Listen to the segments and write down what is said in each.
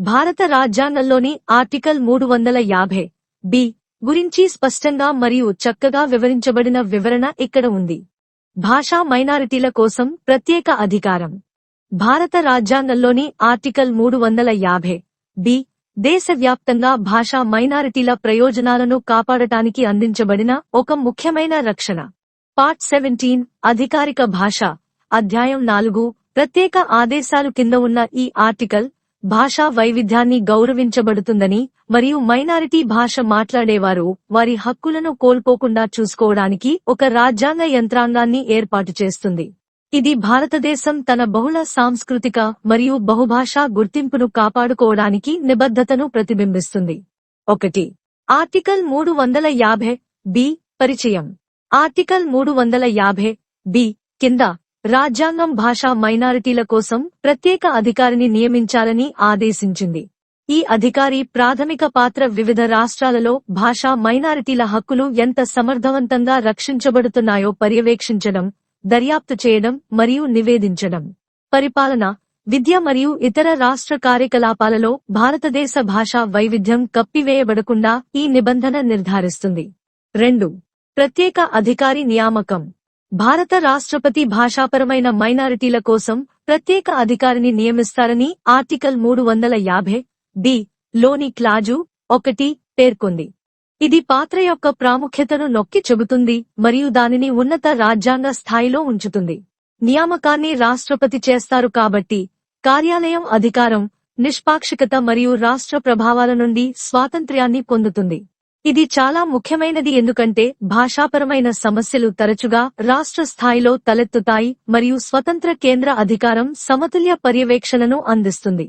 భారత రాజ్యాంగంలోని ఆర్టికల్ మూడు వందల యాభై బి గురించి స్పష్టంగా మరియు చక్కగా వివరించబడిన వివరణ ఇక్కడ ఉంది. భాషా మైనారిటీల కోసం ప్రత్యేక అధికారం. భారత రాజ్యాంగంలోని ఆర్టికల్ మూడు వందల యాభై బి దేశవ్యాప్తంగా భాషా మైనారిటీల ప్రయోజనాలను కాపాడటానికి అందించబడిన ఒక ముఖ్యమైన రక్షణ. పార్ట్ సెవెంటీన్ అధికారిక భాష. అధ్యాయం నాలుగు ప్రత్యేక ఆదేశాలు కింద ఉన్న ఈ ఆర్టికల్ భాషా వైవిధ్యాన్ని గౌరవించబడుతుందని మరియు మైనారిటీ భాష మాట్లాడేవారు వారి హక్కులను కోల్పోకుండా చూసుకోవడానికి ఒక రాజ్యాంగ యంత్రాంగాన్ని ఏర్పాటు చేస్తుంది. ఇది భారతదేశం తన బహుళ సాంస్కృతిక మరియు బహుభాషా గుర్తింపును కాపాడుకోవడానికి నిబద్ధతను ప్రతిబింబిస్తుంది. ఒకటి. ఆర్టికల్ మూడు వందల యాభై బి. పరిచయం. ఆర్టికల్ మూడు వందల యాభై బి. కింద రాజ్యాంగం భాషా మైనారిటీల కోసం ప్రత్యేక అధికారిని నియమించాలని ఆదేశించింది. ఈ అధికారి ప్రాథమిక పాత్ర వివిధ రాష్ట్రాలలో భాషా మైనారిటీల హక్కులు ఎంత సమర్థవంతంగా రక్షించబడుతున్నాయో పర్యవేక్షించడం దర్యాప్తు చేయడం మరియు నివేదించడం. పరిపాలన విద్య మరియు ఇతర రాష్ట్ర కార్యకలాపాలలో భారతదేశ భాషా వైవిధ్యం కప్పివేయబడకుండా ఈ నిబంధన నిర్ధారిస్తుంది. రెండు. ప్రత్యేక అధికారి నియామకం. భారత రాష్ట్రపతి భాషాపరమైన మైనారిటీల కోసం ప్రత్యేక అధికారిని నియమిస్తారని ఆర్టికల్ మూడు వందల యాభై బి లోని క్లాజు ఒకటి పేర్కొంది. ఇది పాత్ర యొక్క ప్రాముఖ్యతను నొక్కి చెబుతుంది మరియు దానిని ఉన్నత రాజ్యాంగ స్థాయిలో ఉంచుతుంది. నియామకాన్ని రాష్ట్రపతి చేస్తారు కాబట్టి కార్యాలయం అధికారం నిష్పాక్షికత మరియు రాష్ట్ర ప్రభావాల నుండి స్వాతంత్ర్యాన్ని పొందుతుంది. ఇది చాలా ముఖ్యమైనది ఎందుకంటే భాషాపరమైన సమస్యలు తరచుగా రాష్ట్ర స్థాయిలో తలెత్తుతాయి మరియు స్వతంత్ర కేంద్ర అధికారం సమతుల్య పర్యవేక్షణను అందిస్తుంది.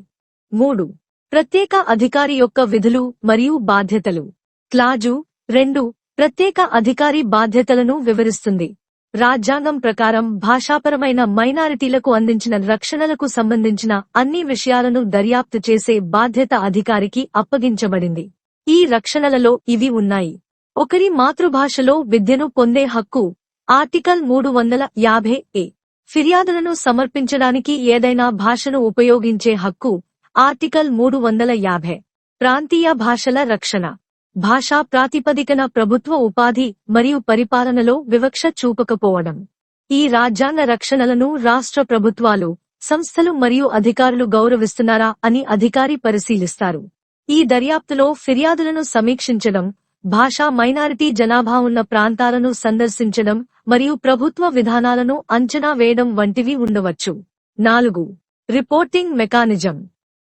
మూడు. ప్రత్యేక అధికారి యొక్క విధులు మరియు బాధ్యతలు. క్లాజు రెండు. ప్రత్యేక అధికారి బాధ్యతలను వివరిస్తుంది. రాజ్యాంగం ప్రకారం భాషాపరమైన మైనారిటీలకు అందించిన రక్షణలకు సంబంధించిన అన్ని విషయాలను దర్యాప్తు చేసే బాధ్యత అధికారికి అప్పగించబడింది. ఈ రక్షణలలో ఇవి ఉన్నాయి. ఒకరి మాతృభాషలో విద్యను పొందే హక్కు ఆర్టికల్ మూడు వందల యాభై ఏ. ఫిర్యాదులను సమర్పించడానికి ఏదైనా భాషను ఉపయోగించే హక్కు ఆర్టికల్ మూడు వందల యాభై. ప్రాంతీయ భాషల రక్షణ. భాషా ప్రాతిపదికన ప్రభుత్వ ఉపాధి మరియు పరిపాలనలో వివక్ష చూపకపోవడం. ఈ రాజ్యాంగ రక్షణలను రాష్ట్ర ప్రభుత్వాలు సంస్థలు మరియు అధికారులు గౌరవిస్తున్నారా అని అధికారి పరిశీలిస్తారు. ఈ దర్యాప్తులో ఫిర్యాదులను సమీక్షించడం భాషా మైనారిటీ జనాభా ఉన్న ప్రాంతాలను సందర్శించడం మరియు ప్రభుత్వ విధానాలను అంచనా వేయడం వంటివి ఉండవచ్చు. నాలుగు. Reporting mechanism.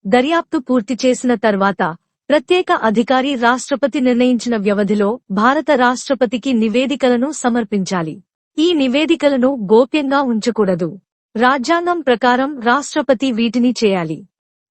దర్యాప్తు పూర్తి చేసిన తర్వాత ప్రత్యేక అధికారి రాష్ట్రపతి నిర్ణయించిన వ్యవధిలో భారత రాష్ట్రపతికి నివేదికలను సమర్పించాలి. ఈ నివేదికలను గోప్యంగా ఉంచకూడదు. రాజ్యాంగం ప్రకారం రాష్ట్రపతి వీటిని చేయాలి.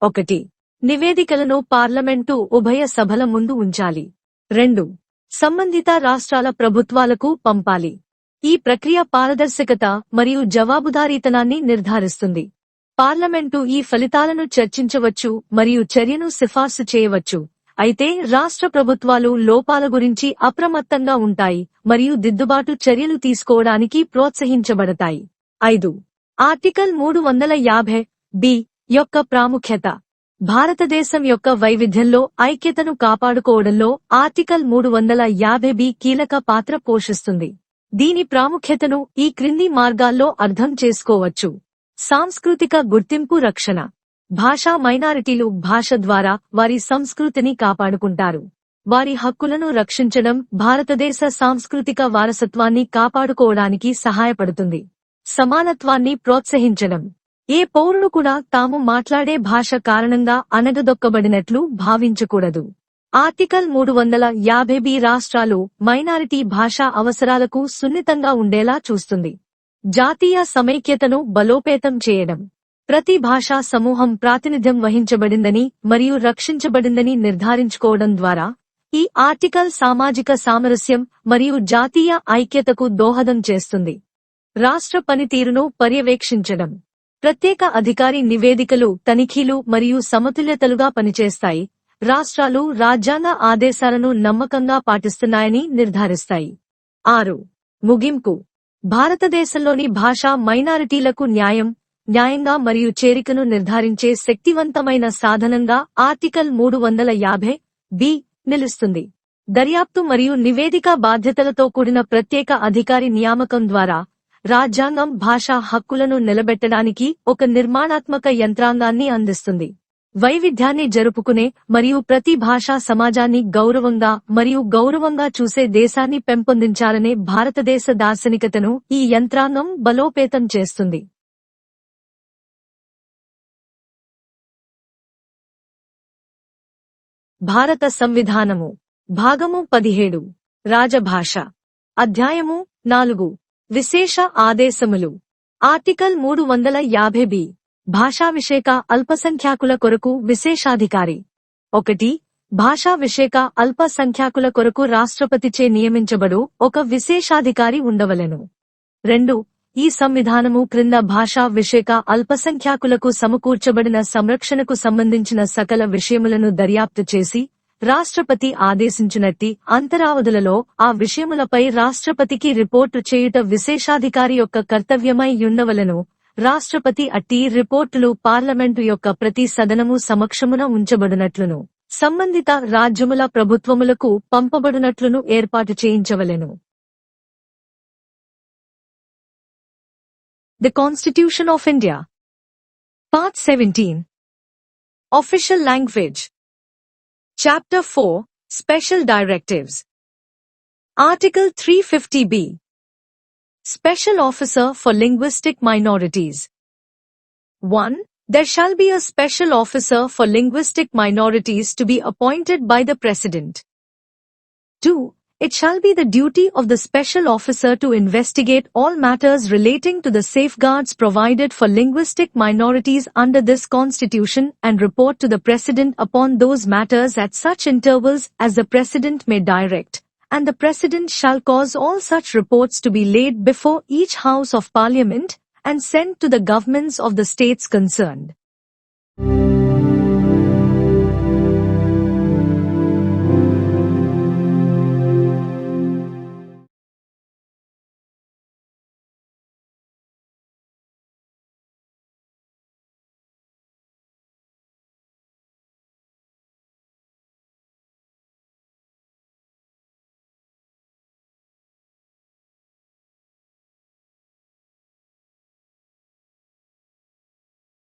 ఒకటి. నివేదికలను పార్లమెంటు ఉభయ సభల ముందు ఉంచాలి. రెండు. సంబంధిత రాష్ట్రాల ప్రభుత్వాలకు పంపాలి. ఈ ప్రక్రియ పారదర్శకత మరియు జవాబుదారీతనాన్ని నిర్ధారిస్తుంది. పార్లమెంటు ఈ ఫలితాలను చర్చించవచ్చు మరియు చర్యను సిఫార్సు చేయవచ్చు. అయితే రాష్ట్ర ప్రభుత్వాలు లోపాల గురించి అప్రమత్తంగా ఉంటాయి మరియు దిద్దుబాటు చర్యలు తీసుకోవడానికి ప్రోత్సహించబడతాయి. ఐదు. ఆర్టికల్ మూడు వందల యాభై బి యొక్క ప్రాముఖ్యత. భారతదేశం యొక్క వైవిధ్యంలో ఐక్యతను కాపాడుకోవడంలో ఆర్టికల్ మూడు వందల యాభై బి కీలక పాత్ర పోషిస్తుంది. దీని ప్రాముఖ్యతను ఈ క్రింది మార్గాల్లో అర్థం చేసుకోవచ్చు. సాంస్కృతిక గుర్తింపు రక్షణ. భాషా మైనారిటీలు భాష ద్వారా వారి సంస్కృతిని కాపాడుకుంటారు. వారి హక్కులను రక్షించడం భారతదేశ సాంస్కృతిక వారసత్వాన్ని కాపాడుకోవడానికి సహాయపడుతుంది. సమానత్వాన్ని ప్రోత్సహించడం. ఏ పౌరుడు కూడా తాము మాట్లాడే భాష కారణంగా అనగదొక్కబడినట్లు భావించకూడదు. ఆర్టికల్ మూడు వందల యాభై బి రాష్ట్రాలు మైనారిటీ భాషా అవసరాలకు సున్నితంగా ఉండేలా చూస్తుంది. జాతీయ సమైక్యతను బలోపేతం చేయడం. ప్రతి భాషా సమూహం ప్రాతినిధ్యం వహించబడిందని మరియు రక్షించబడిందని నిర్ధారించుకోవడం ద్వారా ఈ ఆర్టికల్ సామాజిక సామరస్యం మరియు జాతీయ ఐక్యతకు దోహదం చేస్తుంది. రాష్ట్ర పనితీరును పర్యవేక్షించడం. ప్రత్యేక అధికారి నివేదికలు తనిఖీలు మరియు సమతుల్యతలుగా పనిచేస్తాయి. రాష్ట్రాలు రాజ్యాంగ ఆదేశాలను నమ్మకంగా పాటిస్తున్నాయని నిర్ధారిస్తాయి. ఆరు. ముగింపు. భారతదేశంలోని భాషా మైనారిటీలకు న్యాయం న్యాయంగా మరియు చేరికను నిర్ధారించే శక్తివంతమైన సాధనంగా ఆర్టికల్ మూడు వందల యాభై బి నిలుస్తుంది. దర్యాప్తు మరియు నివేదిక బాధ్యతలతో కూడిన ప్రత్యేక అధికారి నియామకం ద్వారా రాజ్యాంగం భాషా హక్కులను నిలబెట్టడానికి ఒక నిర్మాణాత్మక యంత్రాంగాన్ని అందిస్తుంది. వైవిధ్యాన్ని జరుపుకునే మరియు ప్రతి భాషా సమాజాన్ని గౌరవంగా మరియు గౌరవంగా చూసే దేశాన్ని పెంపొందించాలనే భారతదేశ దార్శనికతను ఈ యంత్రాంగం బలోపేతం చేస్తుంది. భారత సంవిధానము. భాగము పదిహేడు. రాజభాష. అధ్యాయము నాలుగు. విశేష ఆదేశములు. ఆర్టికల్ మూడు వందల యాభై బి. భాషా విషేక అల్పసంఖ్యాకుల కొరకు విశేషాధికారి. ఒకటి భాషా విషేక అల్పసంఖ్యాకుల కొరకు రాష్ట్రపతిచే నియమించబడు ఒక విశేషాధికారి ఉండవలెను. రెండు ఈ సంవిధానము క్రింద భాషా విషేక అల్పసంఖ్యాకులకు సమకూర్చబడిన సంరక్షణకు సంబంధించిన సకల విషయములను దర్యాప్తు చేసి రాష్ట్రపతి ఆదేశించినట్టి అంతరావధులలో ఆ విషయములపై రాష్ట్రపతికి రిపోర్టు చేయుట విశేషాధికారి యొక్క కర్తవ్యమై ఉండవలను రాష్ట్రపతి అట్టి రిపోర్టులు పార్లమెంటు యొక్క ప్రతి సదనము సమక్షమున ఉంచబడినట్లును. సంబంధిత రాజ్యముల ప్రభుత్వములకు పంపబడినట్లును ఏర్పాటు చేయించవలెను. The constitution of India part seventeen official language Chapter 4. Special Directives. Article 350b. Special Officer for Linguistic Minorities. 1. There shall be a special officer for linguistic minorities to be appointed by the President. 2. It shall be the duty of the special officer to investigate all matters relating to the safeguards provided for linguistic minorities under this constitution and report to the president upon those matters at such intervals as the president may direct. And the president shall cause all such reports to be laid before each house of parliament and sent to the governments of the states concerned.